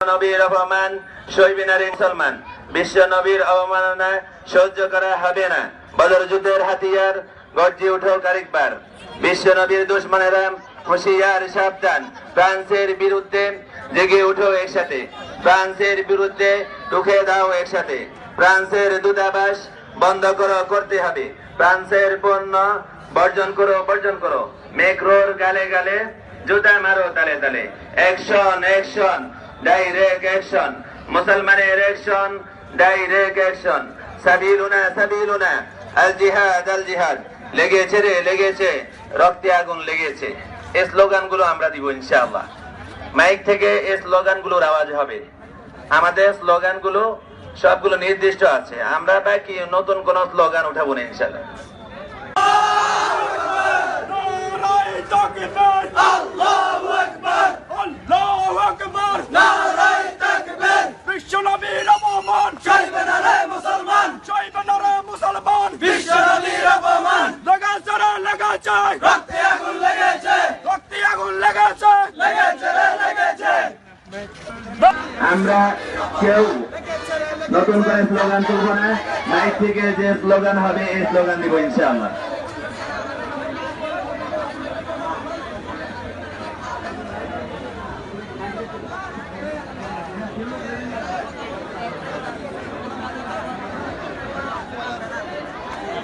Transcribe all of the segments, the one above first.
নবীর অপমান মুসলমান। বিশ্ব নবীর অবমাননা সহ্য করা হবে না। বদর যুদ্ধের হাতিয়ার গর্জে উঠো আরেকবার বিশ্ব নবীর দুশ্মনেরা সাবধান। ফ্রান্সের বিরুদ্ধে জেগে একসাথে। ফ্রান্সের বিরুদ্ধে দাও একসাথে। ফ্রান্সের দূতাবাস বন্ধ করো, করতে হবে। ফ্রান্সের পণ্য বর্জন করো বর্জন করো। মেক্রোর গালে গালে জুতা মারো তালে তালে। অ্যাকশন অ্যাকশন ডাইরেক্ট অ্যাকশন মুসলমানের অ্যাকশন ডাইরেক্ট অ্যাকশন সাবিলুনা সাবিলুনা। আল জিহাদ আল জিহাদ। লেগেছে রে, লেগেছে। রক্তে আগুন লেগেছে। এই স্লোগানগুলো আমরা দিব ইনশাআল্লাহ। মাইক থেকে এই স্লোগানগুলোর আওয়াজ হবে। আমাদের স্লোগানগুলো সবগুলো নির্দিষ্ট আছে। আমরা বাকি নতুন কোন স্লোগান উঠাবো না ইনশাআল্লাহ। আল্লাহু আকবার। নারায় তাকবীর। বিশ্বনবীর অপমান চলবে না রে মুসলমান। চলবে না রে মুসলমান বিশ্বনবীর অপমান লাগাছে রে লাগাছে রক্তে আগুন লেগেছে। রক্তে আগুন লেগেছে। লেগেছে রে লেগেছে। আমরা কেউ নতুন করে স্লোগান তুলবো না। মাইক থেকে যে স্লোগান হবে এই স্লোগান দিব ইনশাআল্লাহ।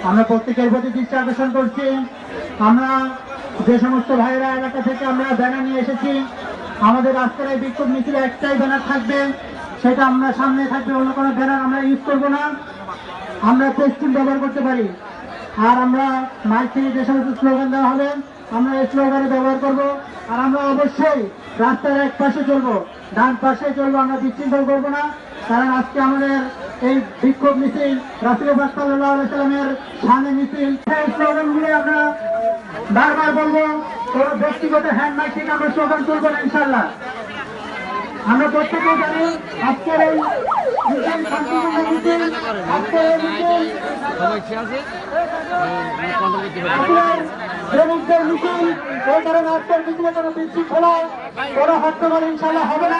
আমরা প্রত্যেকের প্রতি দৃষ্টি আকর্ষণ করছি। আমরা যে সমস্ত ভাইয়েরা এলাকা থেকে আমরা ব্যানার নিয়ে এসেছি, আমাদের রাস্তার এই বিক্ষোভ মিছিলে একটাই ব্যানার থাকবে। সেটা আমরা সামনে থাকবে, অন্য কোনো ব্যানার আমরা ইউজ করব না। আমরা পেস্টিং ব্যবহার করতে পারি। আর আমরা মাইক থেকে যে সমস্ত স্লোগান দেওয়া হবে, আমরা এই স্লোগানে ব্যবহার করব। আর আমরা অবশ্যই রাস্তার এক পাশে চলবো। ডান পাশে চলবো, আমরা বিশৃঙ্খল করব না। কারণ আজকে আমাদের এই বিক্ষোভ মিছিল রাসুল সাল্লামের সামনে মিছিল। সেই স্লোগানগুলো আমরা বারবার বলব, কোনো ব্যক্তিগত হ্যান্ড মাইক আমরা স্লোগান তুলবো না ইনশাল্লাহ আমরা প্রত্যেকেই জানি, আজকের ইনশাল্লাহ হবে না।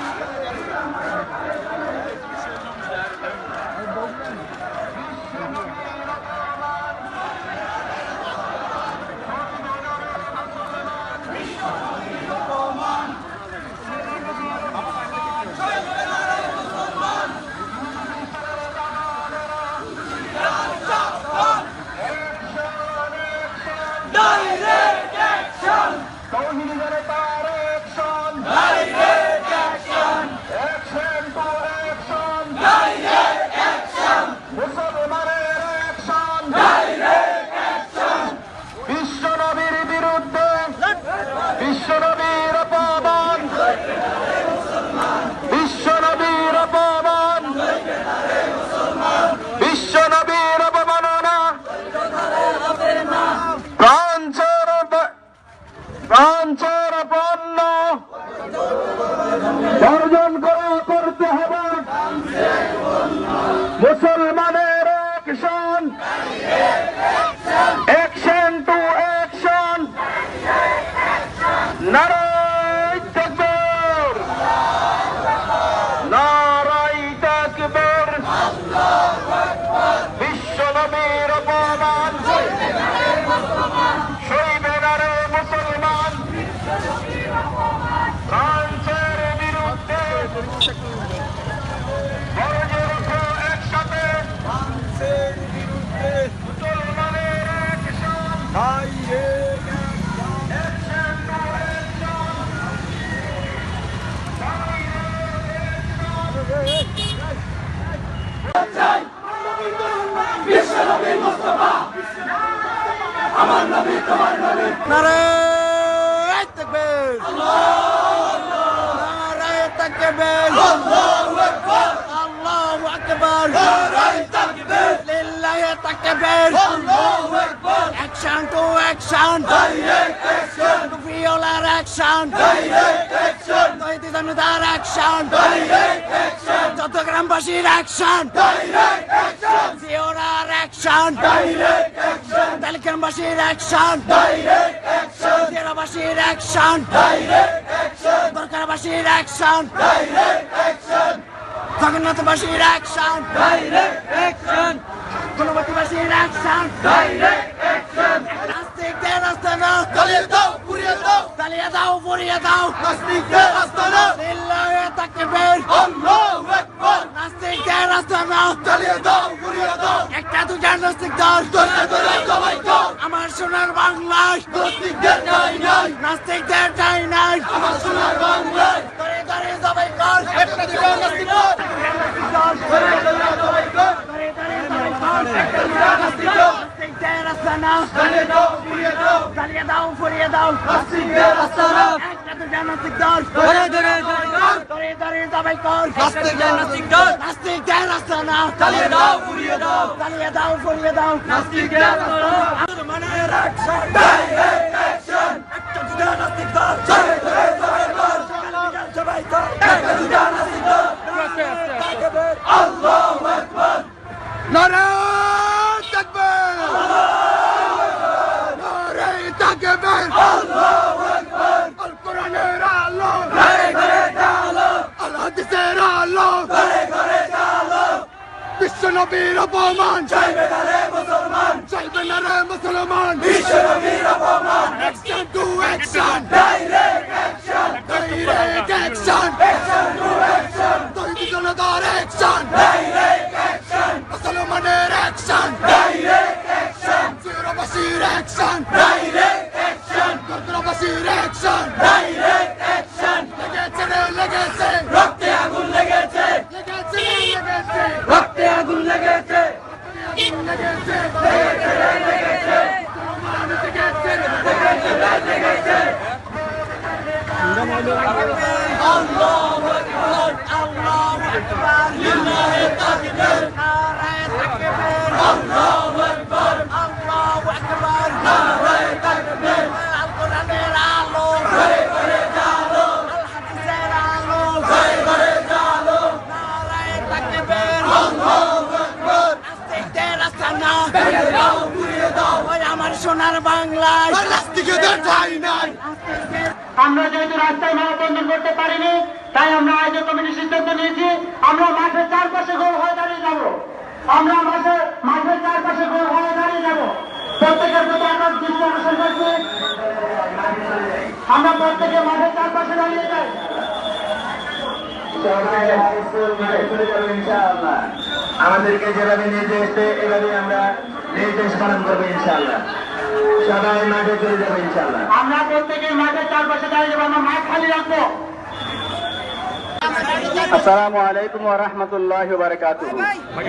not আমার নবী তোমার নবী নারায় তাকবীর নারায় তাকবীর আল্লাহু আকবার আল্লাহু আকবার নারায়ে তাকবীর লিল্লাহি তাকবীর আল্লাহু আকবার action to action direct action তৈরি অ্যাকশন চট্টগ্রামবাসীর অ্যাকশন ডাইরেক্ট অ্যাকশন জেলাবাসীর অ্যাকশন দরকারবাসীর অ্যাকশন জগন্নাথবাসীর অ্যাকশন ডাইরেক্ট অ্যাকশন আস্তানা চালিয়ে দাও পুড়িয়ে দাও চালিয়ে দাও পুড়িয়ে দাও নাস্তিকদের আস্তানা লিল্লাহি তাকবীর আল্লাহু আকবার নাস্তিকদের আস্তানা দাও দাও একটা দুটা নাস্তিক দল ধরে ধরে সবাই কর আমার সোনার বাংলায় নাস্তিকদের নাই নাই নাই কর নাস্তিকদের আস্তানা চালিয়ে দাও। পুড়িয়ে দাও চালিয়ে দাও। পুড়িয়ে দাও নাস্তিকদের আস্তানা একটা দুটা নাস্তিক দল। ধরে ধরে কর ধরে ধরে। সবাই কর। নাস্তিকদের নাস্তিক কর নাস্তিকদের আস্তানা চালিয়ে দাও পুড়িয়ে দাও। চালিয়ে দাও পুড়িয়ে দাও। নাস্তিকদের আস্তানা মানের অ্যাকশন ডাইরেক্ট অ্যাকশন একটা দুটা নাস্তিক দল। ধরে ধরে সবাই কর। সবাই কর একটা দুটো নাস্তিক কর আল্লাহু আকবার। নারায় তাকবীর তাকবীর আল্লাহু আকবার আল কোরআনের আলো আল হাদিসের আলো বিশ্ব নবীর অপমান চাইবে না রে মুসলমান চাইবে না রে মুসলমান বিশ্ব নবীর অপমান action to action direct action direct action action to action তৈরি জনতার অ্যাকশন ডাইরেক্ট অ্যাকশন মুসলমানের অ্যাকশন ডাইরেক্ট অ্যাকশন ফিরোবাসীর অ্যাকশন ডাইরেক্ট অ্যাকশন কর্তবাসীর অ্যাকশন ডাইরেক্ট অ্যাকশন লেগেছে রে লেগেছে রক্তে আগুন লেগেছে লেগেছে রে লেগেছে রক্তে আগুন লেগেছে আগুন লেগেছে লেগেছে রে লেগেছে লেগেছে লেগেছে রে লেগেছে আমার সোনার বাংলায় আমরা যেহেতু রাস্তায় মানববন্ধন করতে পারিনি তাই আমরা আয়োজক কমিটির সিদ্ধান্ত নিয়েছি আমরা মাঠের চারপাশে গোল হয়ে দাঁড়িয়ে যাব। আমরা মাঠে মাঠের চারপাশে গোল হয়ে দাঁড়িয়ে যাব। প্রত্যেকের প্রতি আমরা দৃষ্টি আকর্ষণ করছি। আমরা প্রত্যেকে মাঠের চারপাশে দাঁড়িয়ে যাই। সবাই স্কুল মাঠে চলে যাব ইনশাআল্লাহ আমাদেরকে যেভাবে নির্দেশ দেয় এভাবে আমরা নির্দেশ পালন করব ইনশাআল্লাহ। সবাই মাঠে চলে যাবো ইনশাআল্লাহ আমরা প্রত্যেকে মাঠের চারপাশে দাঁড়িয়ে যাবো আমরা মাঠ খালি রাখবো السلام عليكم ورحمة الله وبركاته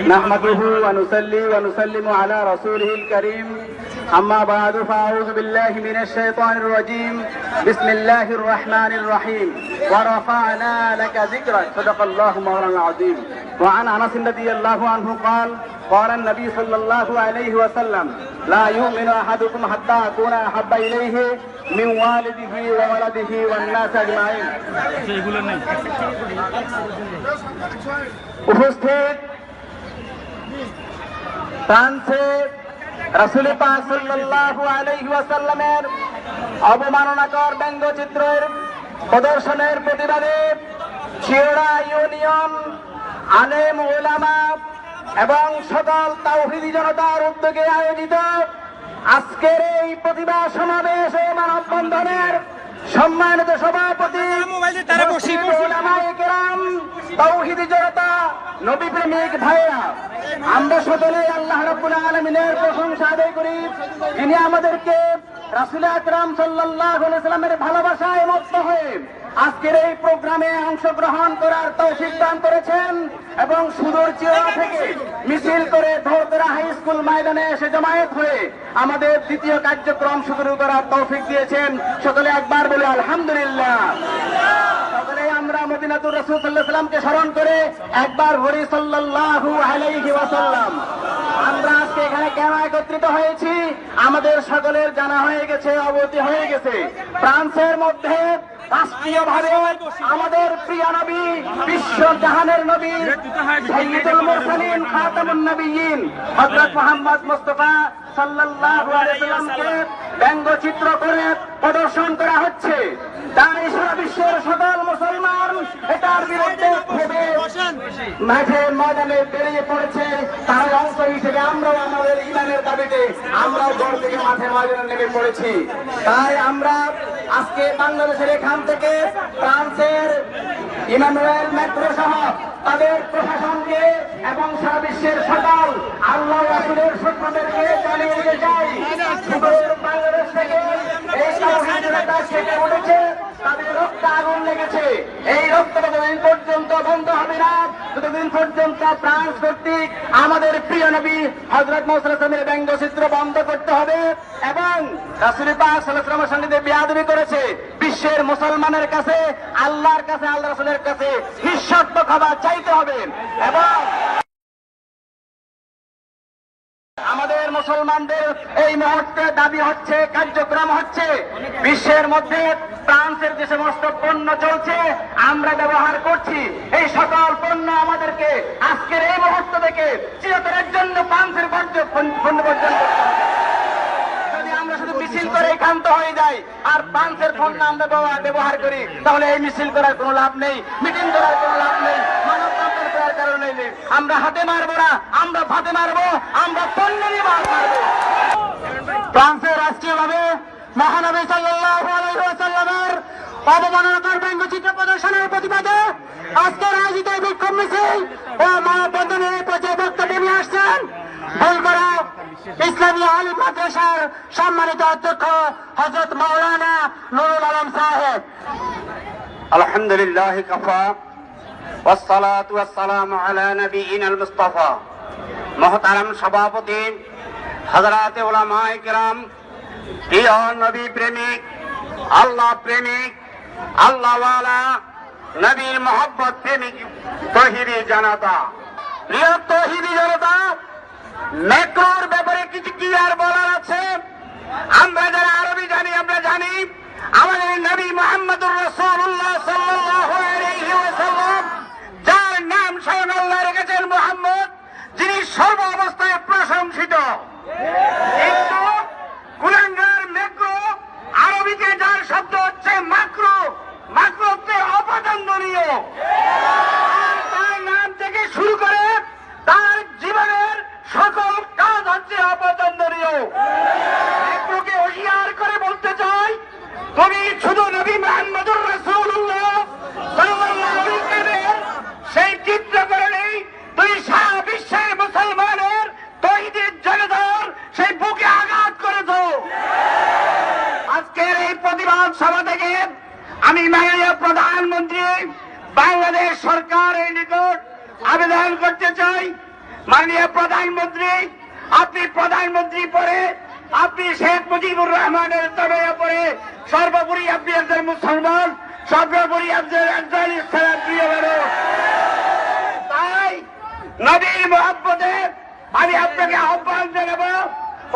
نحمده ونصلي ونسلم على رسوله الكريم أما بعد فأعوذ بالله من الشيطان الرجيم بسم الله الرحمن الرحيم ورفعنا لك ذكرك صدق الله مولانا العظيم وعن أنس رضي الله عنه قال قال النبي صلى الله عليه وسلم لا يؤمن أحدكم حتى أكون أحب إليه من والده وولده والناس أجمعين উপস্থিত ফ্রান্সে রাসুল আলাইহি অবমাননাকর ব্যঙ্গচিত্রের প্রদর্শনের প্রতিবাদে চিওড়া ইউনিয়ন আলেম ওলামা এবং সকল তাওহিদি জনতার উদ্যোগে আয়োজিত আজকের এই প্রতিবাদ সমাবেশ ও মানববন্ধনের সম্মানিত সভাপতি তাওহিদি জনতা, নবী প্রেমিক ভাইরা আমরা সকলে আল্লাহ রাব্বুল আলামিনের প্রশংসা আদায় করি। যিনি আমাদেরকে রাসূল আকরাম সাল্লাল্লাহু আলাইহি সাল্লামের ভালোবাসায় মত্ত হয়ে আজকের এই প্রোগ্রামে অংশগ্রহণ করার তৌফিক দান করেছেন এবং সুদূর চিরা থেকে মিছিল করে ধরতরা হাই স্কুল ময়দানে এসে জমায়েত হয়ে আমাদের দ্বিতীয় কার্যক্রম শুরু করার তৌফিক দিয়েছেন। সকলে একবার বলে আলহামদুলিল্লাহ। মদিনাতুর রাসূল আলাইহি সাল্লামকে স্মরণ করে একবার হরি সাল্লাল্লাহু আলাইহি ওয়াসাল্লাম, আমরা আজকে এখানে কেন একত্রিত হয়েছি? আমাদের সকলের জানা হয়ে গেছে অবতি হয়ে গেছে। ফ্রান্সের মধ্যে রাষ্ট্রীয়ভাবে আমাদের প্রিয় নবী, বিশ্ব জাহানের নবী সাইয়্যিদুল মুরসালিন খাতামুন নবিয়্যিন হযরত মুহাম্মদ মুস্তাফা ব্যঙ্গচিত্র করে প্রদর্শন করা হচ্ছে। তাই সারা বিশ্বের সকল মুসলমান এটার বিরুদ্ধে মাঠে ময়দানে বেরিয়ে পড়েছে। তার অংশ হিসেবে আমরাও আমাদের ইমানের দাবিতে আমরাও ঘর থেকে মাঠে ময়দানে নেমে পড়েছি। তাই আমরা আজকে বাংলাদেশের এখান থেকে ফ্রান্সের ইমানুয়েল ম্যাক্রো সহ তাদের প্রশাসনকে এবং সারা বিশ্বের সকাল আল্লাহ রাসুলের সন্তানদেরকে চালিয়ে নিয়ে যায় বাংলাদেশ থেকে এই কারণে তার সেটা উঠেছে তাদের রক্ত আগুন লেগেছে। এই রক্ত যতদিন পর্যন্ত বন্ধ হবে না ততদিন পর্যন্ত ফ্রান্স কর্তৃক আমাদের প্রিয় নবী হজরত মৌসুলের ব্যঙ্গচিত্র বন্ধ করতে হবে এবং রাসুল পাক সাল্লামের সঙ্গে বিয়াদবি করেছে। বিশ্বের মুসলমানের কাছে, আল্লাহর কাছে আল্লাহ রাসুলের কাছে নিঃশর্ত খাবার চাইতে হবে এবং মুসলমানদের এই মুহূর্তে দাবি হচ্ছে, কার্যক্রম হচ্ছে। বিশ্বের মধ্যে ফ্রান্সের যে সমস্ত পণ্য চলছে, আমরা ব্যবহার করছি। এই সকল পণ্য আমাদেরকে আজকের এই মুহূর্ত থেকে চিরতরের জন্য ফ্রান্সের পণ্য হবে। যদি আমরা শুধু মিছিল করে ক্ষান্ত হয়ে যাই আর ফ্রান্সের ফোন ব্যবহার ব্যবহার করি, তাহলে এই মিছিল করার কোনো লাভ নেই, মিটিং করার কোনো লাভ নেই মানব বন্ধন করার কারণে নেই আমরা হাতে মারবো না আমরা ফাতে মারবো আমরা পন্ডলি মারবো ফ্রান্সে রাষ্ট্রীয়ভাবে মহানবী সাল্লাল্লাহু আলাইহি ওয়াসাল্লামের অবমাননাকর ব্যঙ্গচিত্র প্রদর্শনের প্রতিবাদে আজকে আয়োজিত বিক্ষোভ মিছিল ও মানববন্ধনের প্রচার বক্তব্য নিয়ে আসছেন ভুল করা ইসলামী আলিম মাদ্রাসার সম্মানিত অধ্যক্ষ হজরত মৌলানা নুরুল আলম সাহেব। আলহামদুলিল্লাহ কফা। والصلاة والسلام على نبينا المصطفى মহতারাম সভাপতি হজরাতে ওলামায় কেরাম প্রিয় নবী প্রেমিক আল্লাহ প্রেমিক আল্লাহওয়ালা নবীর মোহব্বত প্রেমিক তহিরি জানাতা প্রিয় তহিদি জনতা মেট্রোর ব্যাপারে কিছু কি আর বলার আছে আমরা যারা আরবি জানি আমরা জানি আমাদের নবী মোহাম্মদুর রসুল্লাহ সাল্লাল্লাহু মাননীয় প্রধানমন্ত্রী, বাংলাদেশ সরকার সরকারের নিকট আবেদন করতে চাই। মাননীয় প্রধানমন্ত্রী, আপনি প্রধানমন্ত্রী পরে, আপনি শেখ মুজিবুর রহমানের তবে পরে, সর্বোপরি আপনি একজন মুসলমান, সর্বোপরি একজন একজন ইসলাম প্রিয় তাই নবীর মহাব্বতে আমি আপনাকে আহ্বান জানাব,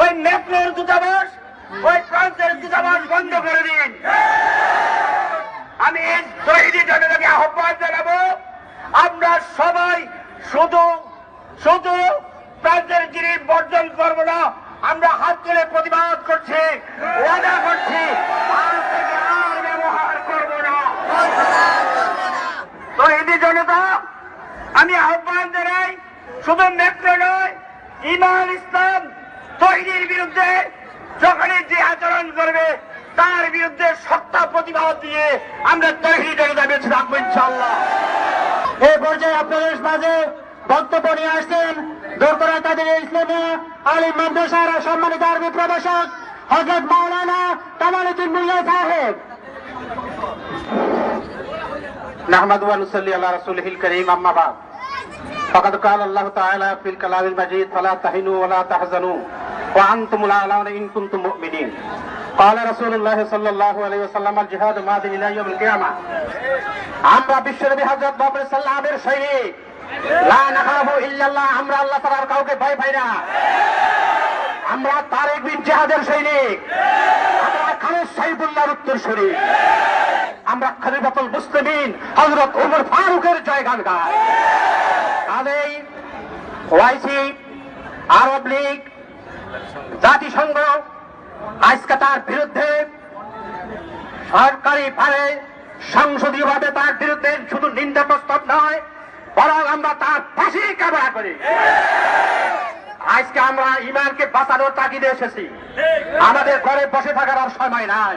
ওই মেট্রোর দূতাবাস, ওই ফ্রান্সের দূতাবাস বন্ধ করে দিন। আমি তৈরি জনতাকে আহ্বান জানাব, আমরা সবাই শুধু শুধু প্রান্তের জিনিস বর্জন করব না, আমরা হাত তুলে প্রতিবাদ করছি করছি আজ থেকে আর ব্যবহার করব না তৈরি জনতা আমি আহ্বান জানাই শুধু মেট্রো নয় ইমান ইসলাম তৈরির বিরুদ্ধে যখনই যে আচরণ করবে তার বিরুদ্ধে সত্তা প্রতিবাদ দিয়ে আমরা তৈরি জনতা বেঁচে থাকবো ইনশাল্লাহ এই পর্যায়ে আপনাদের মাঝে বক্তব্য নিয়ে আসছেন দোরকরা কাদের ইসলামী আলিম মাদ্রাসার সম্মানিত আরবি প্রভাষক হজরত মাওলানা কামালুদ্দিন মুল্লা সাহেব نحمد ونصلي على رسوله الكريم أما بعد فقد قال الله تعالى في الكلام المجيد فلا تهنوا ولا تحزنوا وأنتم الأعلون إن كنتم مؤمنين قال رسول الله صلى الله عليه وسلم الجهاد ماض إلى يوم القيامة আমরা বিশ্বনবী হযরত বাবর সাল্লামের সৈনিক লা নাখাবু ইল্লাল্লাহ আমরা আল্লাহ তাআলার কাউকে ভয় পাই না আমরা তারেক বিন জিহাদের সৈনিক আমরা খালেদ সাইফুল্লাহর উত্তরসূরি আমরা খলিফাতুল মুসলিমিন হযরত ওমর ফারুকের জয়গান গাই কাজেই ওয়াইসি আরব লীগ জাতিসংঘ আজকে তার বিরুদ্ধে সরকারি ভাবে সংসদীয়ভাবে তার বিরুদ্ধে শুধু নিন্দা প্রস্তাব নয়, বরং আমরা তার ফাঁসি কামনা করি। আজকে আমরা ইমানকে বাঁচানোর তাগিদে এসেছি। আমাদের ঘরে বসে থাকার আর সময় নাই।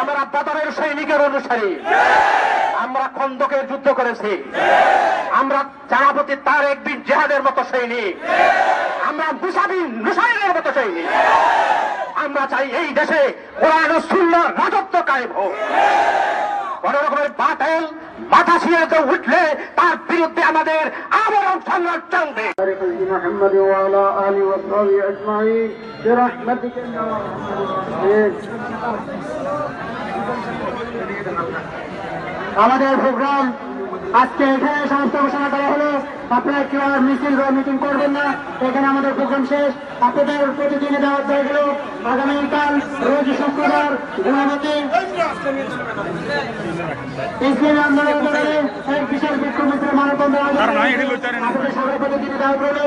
আমরা বদরের সৈনিকের অনুসারী। আমরা খন্দকের যুদ্ধ করেছি আমরা চারাপতি তার একদিন জেহাদের মতো সৈনিক আমরা মুসাবিন নুসাইনের মতো সৈনিক আমরা চাই এই দেশে কোরআন ও সুন্নাহর রাজত্ব কায়েম হোক কোন রকমের বাতিল মাথা ছিঁড়ে কেউ উঠলে তার বিরুদ্ধে আমাদের আবরণ সংগ্রাম চলবে محمد وعلى آله وصحبه أجمعين برحمتك يا أرحم الراحمين আমাদের প্রোগ্রাম আজকে এখানে সমস্ত ঘোষণা করা হলো। আপনারা কেউ আর মিছিল বা মিটিং করবেন না। এখানে আমাদের প্রোগ্রাম শেষ। আপনাদের প্রতিদিনে দেওয়া হয়ে গেল আগামীকাল রোজ শুক্রবার গুণাবতী ইসলামী আন্দোলন এক বিশাল বিক্ষোভ মিত্র মানববন্ধন আয়োজন করে। আপনাদের সবাই প্রতিদিনে দেওয়া হলো।